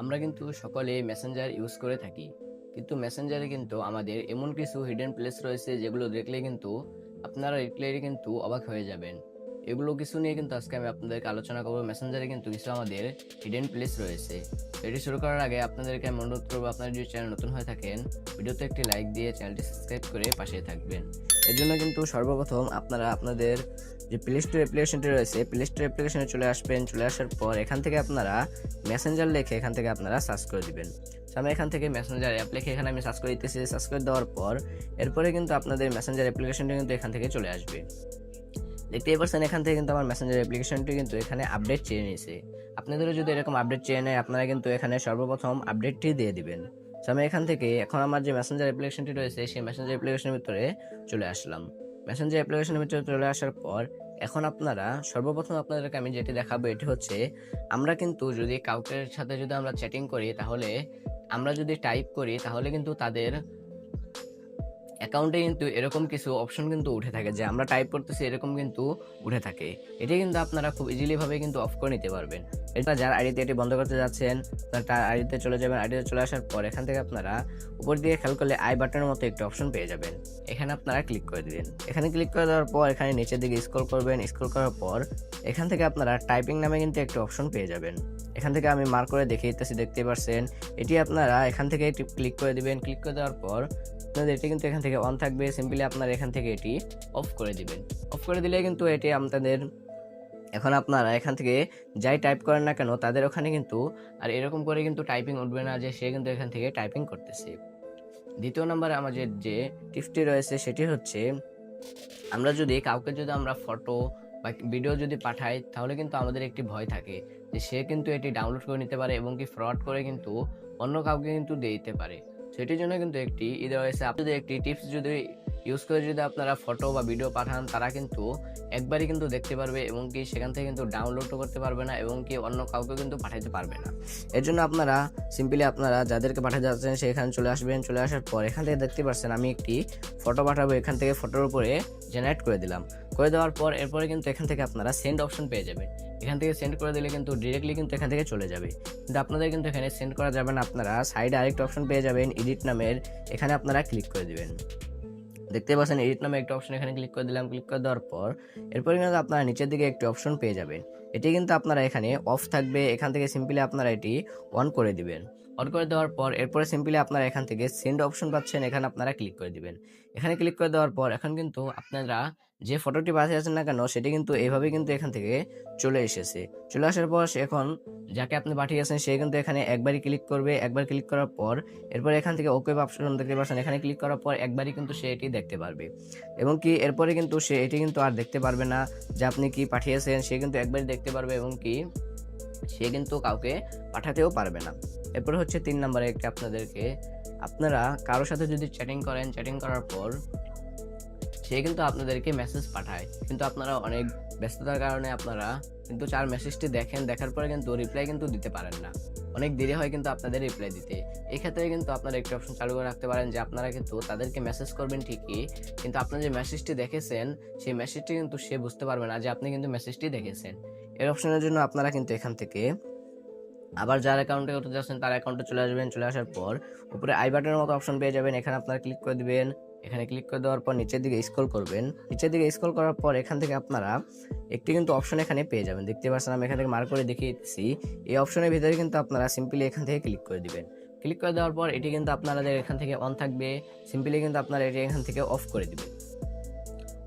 আমরা কিন্তু সকলে মেসেঞ্জার ইউজ করে থাকি। কিন্তু মেসেঞ্জারে কিন্তু আমাদের এমন কিছু হিডেন প্লেস রয়েছে যেগুলো দেখলে কিন্তু আপনারা দেখলেই কিন্তু অবাক হয়ে যাবেন। এগুলো কিছু নিয়ে কিন্তু আজকে আমি আপনাদেরকে আলোচনা করব। মেসেঞ্জারে কিন্তু কিছু আমাদের হিডেন প্লেস রয়েছে। এটি শুরু করার আগে আপনাদেরকে আমি অনুরোধ করব, আপনারা যদি চ্যানেল নতুন হয়ে থাকেন, ভিডিওতে একটি লাইক দিয়ে চ্যানেলটি সাবস্ক্রাইব করে পাশে থাকবেন। এর জন্য কিন্তু সর্বপ্রথম আপনারা আপনাদের যে প্লে স্টোর অ্যাপ্লিকেশনটি রয়েছে প্লে স্টোর অ্যাপ্লিকেশনে চলে আসবেন। চলে আসার পর এখান থেকে আপনারা মেসেঞ্জার লেখে এখান থেকে আপনারা সার্চ করে দিবেন। আমি এখান থেকে মেসেঞ্জার অ্যাপ লিখে এখানে আমি সার্চ করে দিতেছি। সার্চ করে দেওয়ার পর এরপরে কিন্তু আপনাদের মেসেঞ্জার অ্যাপ্লিকেশনটি কিন্তু এখান থেকে চলে আসবে। দেখতেই পারছেন এখান থেকে কিন্তু আমার মেসেঞ্জার অ্যাপ্লিকেশনটি কিন্তু এখানে আপডেট চেয়ে নিয়েছে। আপনাদেরও যদি এরকম আপডেট চেয়ে নেয়, আপনারা কিন্তু এখানে সর্বপ্রথম আপডেটটি দিয়ে দিবেন। তো আমি এখান থেকে এখন আমার যে মেসেঞ্জার অ্যাপ্লিকেশনটি রয়েছে, সেই মেসেঞ্জার অ্যাপ্লিকেশনের ভিতরে চলে আসলাম। মেসেঞ্জার অ্যাপ্লিকেশনের ভিতরে চলে আসার পর, এখন আপনারা, সর্বপ্রথম আপনাদেরকে আমি যেটি দেখাবো, এটি হচ্ছে, আমরা কিন্তু যদি কাউকে সাথে যদি আমরা চ্যাটিং করি, তাহলে আমরা যদি টাইপ করি, তাহলে কিন্তু তাদের অ্যাকাউন্টে কিন্তু এরকম কিছু অপশন কিন্তু উঠে থাকে। যে আমরা টাইপ করতেছি, এরকম কিন্তু উঠে থাকে। এটি কিন্তু আপনারা খুব ইজিলি ভাবে কিন্তু অফ করে নিতে পারবেন। এটা যার আইডিতে এটি বন্ধ করতে যাচ্ছেন তার আইডিতে চলে যাবেন আইডিতে চলে আসার পর এখান থেকে আপনারা উপর দিকে খেয়াল করলে আই বাটনের মতো একটি অপশন পেয়ে যাবেন। এখানে আপনারা ক্লিক করে দিবেন। এখানে ক্লিক করে দেওয়ার পর এখানে নিচের দিকে স্ক্রল করবেন। স্ক্রল করার পর এখান থেকে আপনারা টাইপিং নামে কিন্তু একটি অপশন পেয়ে যাবেন। এখান থেকে আমি মার্ক করে দেখিয়ে দিতেছি দেখতে পারছেন। এটি আপনারা এখান থেকে ক্লিক করে দিবেন। ক্লিক করে দেওয়ার পর আপনাদের এটি কিন্তু এখান থেকে অন থাকবে সিম্পলি আপনারা এখান থেকে এটি অফ করে দিবেন। অফ করে দিলে কিন্তু এটি আপনাদের, এখন আপনারা এখান থেকে যাই টাইপ করেন না কেন, তাদের ওখানে কিন্তু, আর এরকম করে কিন্তু টাইপিং উঠবে না যে সে কিন্তু এখান থেকে টাইপিং করতেছে। দ্বিতীয় নম্বরে আমাদের যে টিপসটি রয়েছে, সেটি হচ্ছে, আমরা যদি কাউকে যদি আমরা ফটো বা ভিডিও যদি পাঠাই, তাহলে কিন্তু আমাদের একটি ভয় থাকে যে সে কিন্তু এটি ডাউনলোড করে নিতে পারে এবং কি ফ্রড করে কিন্তু অন্য কাউকে কিন্তু দিয়ে দিতে পারে। সেটির জন্য কিন্তু একটি ই হয়েছে আপনি যদি একটি টিপস যদি ইউজ করে যদি আপনারা ফটো বা ভিডিও পাঠান, তারা কিন্তু একবারই কিন্তু দেখতে পারবে এবং কি সেখান থেকে কিন্তু ডাউনলোডও করতে পারবে না এবং কি অন্য কাউকে কিন্তু পাঠাতে পারবে না। এর জন্য আপনারা সিম্পলি আপনারা যাদেরকে পাঠাতে যাচ্ছেন সেখানে চলে আসবেন। চলে আসার পর এখান থেকে দেখতে পাচ্ছেন আমি একটি ফটো পাঠাবো। এখান থেকে ফটোর উপরে জেনারেট করে দিলাম। করে দেওয়ার পর এরপরে কিন্তু এখান থেকে আপনারা সেন্ড অপশন পেয়ে যাবেন। এখান থেকে সেন্ড করে দিলে কিন্তু ডিরেক্টলি কিন্তু এখান থেকে চলে যাবে। কিন্তু আপনাদের কিন্তু এখানে সেন্ড করা যাবে না। আপনারা সাইডে আরেকটা অপশন পেয়ে যাবেন। এডিট নামের। এখানে আপনারা ক্লিক করে দিবেন। দেখতে পাচ্ছেন এডিট নামে একটা অপশন এখানে ক্লিক করে দিলাম ক্লিক করে দেওয়ার পর এরপরে কিন্তু আপনারা নিচের দিকে একটি অপশন পেয়ে যাবেন। এটি কিন্তু আপনারা এখানে অফ থাকবে, এখান থেকে সিম্পলি আপনারা এটি অন করে দিবেন। অন করে দেওয়ার পর এরপরে সিম্পলি আপনারা এখান থেকে সেন্ড অপশন পাচ্ছেন, এখানে আপনারা ক্লিক করে দিবেন। এখানে ক্লিক করে দেওয়ার পর এখন কিন্তু আপনারা যে ফটোটি পাঠিয়েছেন না কেন, সেটি কিন্তু এইভাবে কিন্তু এখান থেকে চলে এসেছে। চলে আসার পর এখন যাকে আপনি পাঠিয়েছেন, সে কিন্তু এখানে একবারই ক্লিক করবে। একবার ক্লিক করার পর, এরপর এখান থেকে ওকে অপশন দেখতে পাচ্ছেন। এখানে ক্লিক করার পর একবারই কিন্তু সে এটি দেখতে পারবে। এবং কি এরপরে কিন্তু সে এটি কিন্তু আর দেখতে পারবে না যে আপনি কি পাঠিয়েছেন, সে কিন্তু একবারই দেখতে পারবে এবং কি সে কিন্তু কাউকে পাঠাতেও পারবে না। এরপর হচ্ছে তিন নম্বরে একটি আপনাদেরকে, আপনারা কারোর সাথে যদি চ্যাটিং করেন চ্যাটিং করার পর সে কিন্তু আপনাদেরকে মেসেজ পাঠায়। কিন্তু আপনারা অনেক ব্যস্ততার কারণে আপনারা কিন্তু চার মেসেজটি দেখেন, দেখার পরে কিন্তু রিপ্লাই কিন্তু দিতে পারেন না। অনেক দেরি হয় কিন্তু আপনাদের রিপ্লাই দিতে। এই ক্ষেত্রে কিন্তু আপনারা একটি অপশন চালু করে রাখতে পারেন যে আপনারা কিন্তু তাদেরকে মেসেজ করবেন ঠিকই, কিন্তু আপনার যে মেসেজটি দেখেছেন, সেই মেসেজটি কিন্তু সে বুঝতে পারবে না যে আপনি কিন্তু মেসেজটি দেখেছেন। এর অপশনের জন্য আপনারা কিন্তু এখান থেকে আবার যার অ্যাকাউন্টে করতে যাচ্ছেন, তার অ্যাকাউন্টে চলে আসবেন। চলে আসার পর উপরে আই বাটনের মতো অপশন পেয়ে যাবেন। এখানে আপনারা ক্লিক করে দিবেন। এখানে ক্লিক করে দেওয়ার পর নিচের দিকে স্ক্রল করবেন। নিচের দিকে স্ক্রল করার পর এখান থেকে আপনারা একটি কিন্তু অপশন এখানে পেয়ে যাবেন। দেখতে পাচ্ছেন আমি এখান থেকে মার্ক করে দেখিয়ে দিচ্ছি এই অপশনের ভিতরে কিন্তু আপনারা সিম্পলি এখান থেকে ক্লিক করে দিবেন। ক্লিক করে দেওয়ার পর এটি কিন্তু আপনাদের এখান থেকে অন থাকবে। সিম্পলি কিন্তু আপনারা এটি এখান থেকে অফ করে দিবেন।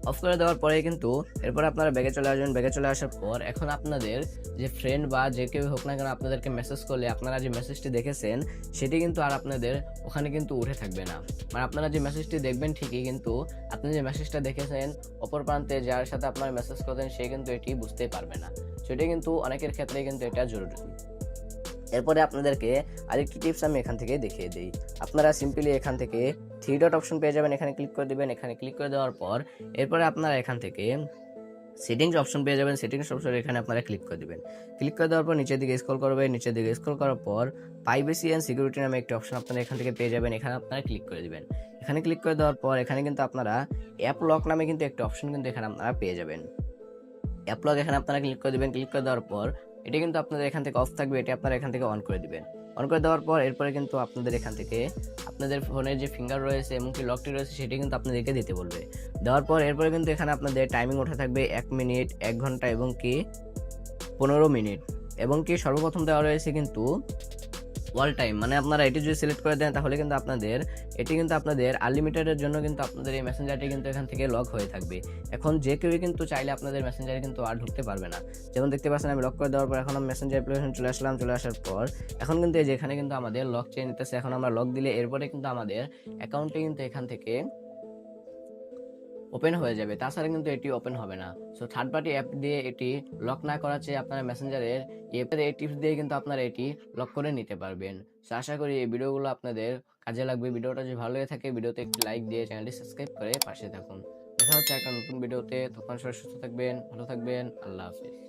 অফ করে দেওয়ার পরে কিন্তু এরপর আপনারা ব্যাগে চলে আসবেন। ব্যাগে চলে আসার পর এখন আপনাদের যে ফ্রেন্ড বা যে কেউ হোক না কেন আপনাদেরকে মেসেজ করলে, আপনারা যে মেসেজটি দেখেছেন, সেটি কিন্তু আর আপনাদের ওখানে কিন্তু উঠে থাকবে না। মানে আপনারা যে মেসেজটি দেখবেন ঠিকই, কিন্তু আপনি যে মেসেজটা দেখেছেন, অপর প্রান্তে যার সাথে আপনার মেসেজ করতেন, সে কিন্তু এটি বুঝতেই পারবে না। সেটি কিন্তু অনেকের ক্ষেত্রে কিন্তু এটা জরুরি। এরপরে আপনাদেরকে আরেকটি টিপস আমি এখান থেকে দেখিয়ে দিই। আপনারা সিম্পলি এখান থেকে থ্রি ডট অপশন পেয়ে যাবেন, এখানে ক্লিক করে দিবেন, এখানে ক্লিক করে দেওয়ার পর এরপরে আপনারা এখান থেকে সেটিংস অপশন পেয়ে যাবেন সেটিংস অপশন এখানে আপনারা ক্লিক করে দিবেন। ক্লিক করে দেওয়ার পর নিচের দিকে স্ক্রল করবেন নিচের দিকে স্ক্রল করার পর প্রাইভেসি অ্যান্ড সিকিউরিটি নামে একটি অপশন আপনারা এখান থেকে পেয়ে যাবেন, এখানে আপনারা ক্লিক করে দিবেন। এখানে ক্লিক করে দেওয়ার পর এখানে কিন্তু আপনারা অ্যাপ লক নামে কিন্তু একটা অপশন কিন্তু এখানে আপনারা পেয়ে যাবেন। অ্যাপ লক এখানে আপনারা ক্লিক করে দিবেন ক্লিক করে দেওয়ার পর এটি কিন্তু আপনাদের এখান থেকে অফ থাকবে, এটি আপনারা এখান থেকে অন করে দিবেন। অন করে দেওয়ার পর এরপরে কিন্তু আপনাদের এখান থেকে আপনাদের ফোনের যে ফিঙ্গার রয়েছে এবং কি লকটি রয়েছে সেটি কিন্তু আপনাদেরকে দিতে বলবে। দেওয়ার পর এরপরে কিন্তু এখানে আপনাদের টাইমিং ওঠা থাকবে এক মিনিট এক ঘণ্টা এবং কি পনেরো মিনিট এবং কি সর্বপ্রথম দেওয়া রয়েছে কিন্তু অল টাইম মানে আপনারা এটি যদি সিলেক্ট করে দেন, তাহলে কিন্তু আপনাদের, এটি কিন্তু আপনাদের আনলিমিটেডের জন্য কিন্তু আপনাদের এই মেসেঞ্জারটি কিন্তু এখান থেকে লক হয়ে থাকবে। এখন যে কেউই কিন্তু চাইলে আপনাদের মেসেঞ্জারে কিন্তু আর ঢুকতে পারবে না। যেমন দেখতে পাচ্ছেন, আমি লক করে দেওয়ার পর এখন আমি মেসেঞ্জার অ্যাপ্লিকেশন চলে আসলাম, চলে আসার পর এখন কিন্তু এই যেখানে কিন্তু আমাদের লক চেয়ে নিতেছে এখন আমরা লক দিলে এরপরে কিন্তু আমাদের অ্যাকাউন্টে কিন্তু এখান থেকে ওপেন হয়ে যাবে। তাছাড়া কিন্তু এটি ওপেন হবে না। সো থার্ড পার্টি অ্যাপ দিয়ে এটি লক না করার চেয়ে আপনার মেসেঞ্জারের এপের এই টিপস দিয়ে কিন্তু আপনারা এটি লক করে নিতে পারবেন। সো আশা করি এই ভিডিওগুলো আপনাদের কাজে লাগবে। ভিডিওটা যদি ভালো লেগে থাকে, ভিডিওতে একটি লাইক দিয়ে চ্যানেলটি সাবস্ক্রাইব করে পাশে থাকুন। দেখা হচ্ছে একটা নতুন ভিডিওতে। তখন সবাই সুস্থ থাকবেন, ভালো থাকবেন। আল্লাহ হাফিজ।